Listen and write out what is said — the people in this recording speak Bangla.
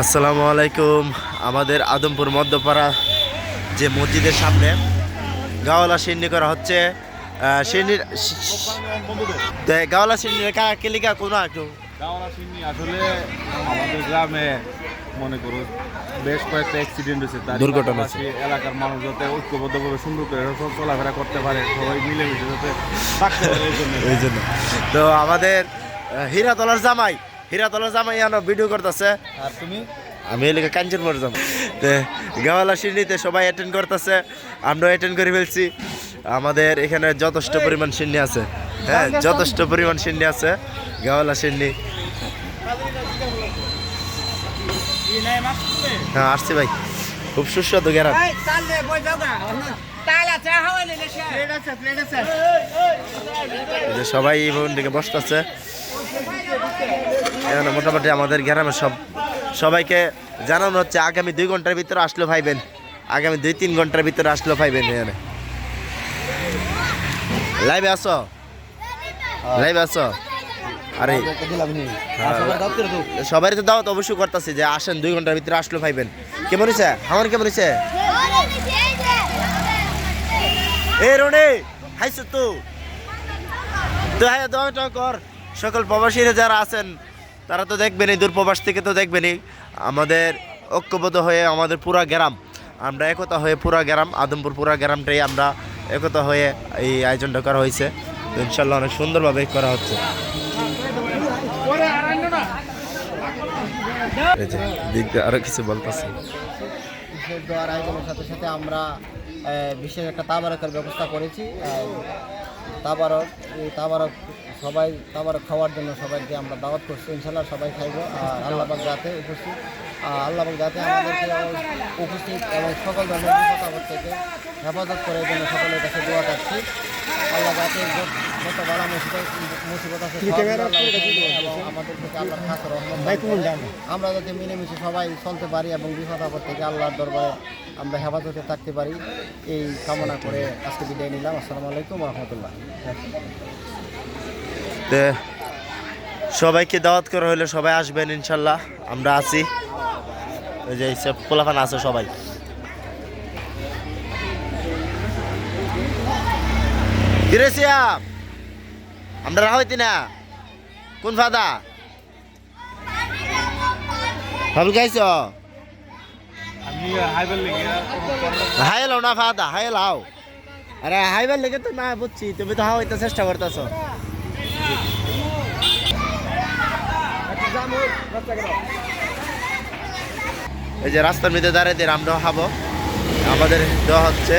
আসসালামু আলাইকুম। আমাদের আদমপুর মধ্যপাড়া যে মসজিদের সামনে গাওয়ালা সিন্নি করা হচ্ছে সিন্নির গাওয়ালা সিন্নির কেলিকা কোনো একটু? গাওয়ালা সিন্নি আসলে আমাদের গ্রামে মনে করো বেশ কয়েকটা অ্যাক্সিডেন্ট হয়েছে। তার দুর্ঘটনা পাশাপাশি এলাকার মানুষ যাতে ঐক্যবদ্ধভাবে সুন্দর করে চলাফেরা করতে পারে সবাই মিলেমিশে যাতে থাকতে পারে এই জন্য। তো আমাদের আহ, হীরাতলার জামাই জামাই এখনও ভিডিও করতেছে। আর তুমি? আমি এলাকা কাঞ্চনপুর যাব। তো গাওয়ালা সিন্নিতে সবাই অ্যাটেন্ড করতেছে। আমরাও অ্যাটেন্ড করে ফেলছি। আমাদের এখানে যথেষ্ট পরিমাণ সিন্নি আছে। হ্যাঁ যথেষ্ট পরিমাণ সিন্নি আছে। গাওয়ালা সিন্নি। হ্যাঁ আসছি ভাই। খুব সুস্বাদু গেরাম যে সবাই এই দিকে বসতেছে। এখানে মোটামুটি আমাদের গ্রামের সব সবাইকে জানানো হচ্ছে, আগামী দুই ঘণ্টার ভিতরে আসলো ভাইবেন আগামী দুই তিন ঘণ্টার ভিতরে আসলো ভাইবেন এখানে। লাইভে আসো লাইভে আসো আরে সবাই তো দাওয়াত অবশ্যই করতেছে যে আসেন, দুই ঘণ্টার ভিতরে আসলো ভাইবেন কেমন হয়েছে আমার কেমন হয়েছে এ রোডে হাইছো তো? তো হ্যাঁ দোয়া কর। সকল প্রবাসীরা যারা আছেন তারা তো দেখবেনই দূর প্রবাস থেকে তো দেখবেনই। আমাদের ঐক্যবদ্ধ হয়ে আমাদের পুরা গ্রাম, আমরা একতা হয়ে পুরা গ্রাম, আদমপুর পুরা গ্রামটাই আমরা একতা হয়ে এই আয়োজনটা করা হয়েছে। ইনশাল্লাহ অনেক সুন্দরভাবে করা হচ্ছে। এই দিক দিয়ে আরও কিছু বলতেছে। সাথে সাথে আমরা বিশেষ একটা তাবারকের ব্যবস্থা করেছি। তাবারক, এই তাবারক সবাই তাবারক খাওয়ার জন্য সবাইকে আমরা দাওয়াত করছি। ইনশাল্লাহ সবাই খাইব। আর আল্লাহবাক যাতে উপস্থিত আর আল্লাহবাক যাতে আমাদেরকে উপস্থিত এবং সকল ধরনের বিপদ থেকে হেফাজত করে জন্য সকলের কাছে দোয়া চাচ্ছি। আল্লাহ যাতে যত- বালা মুসিবত আছে আল্লাহ আমাদের থেকে আল্লাহর খাস করে। আমরা যাতে মিলেমিশে সবাই চলতে পারি এবং বিপদ আপদ থেকে আল্লাহর দরবারে আমরা হেফাজতে থাকতে পারি। এই কামনা করে আজকে বিদায় নিলাম। আসসালামু আলাইকুম রহমতুল্লাহ। তো সবাইকে দাওয়াত করা হলে সবাই আসবেন ইনশাল্লাহ আমরা আছি। ওই যে সব পোলাফান আছে সবাই। আমরা রাহইতি না? কোন ফাদা? ভাবল গাইছ হাই না ফাদা হাই এলাও আরে হাইবার লেগে তো না বুঝছি তুমি তো হাওয়াইতে চেষ্টা করতেছ। এই যে রাস্তার মধ্যে দাঁড়িয়ে দিয়ে আমরাও খাব। আমাদের দেওয়া হচ্ছে।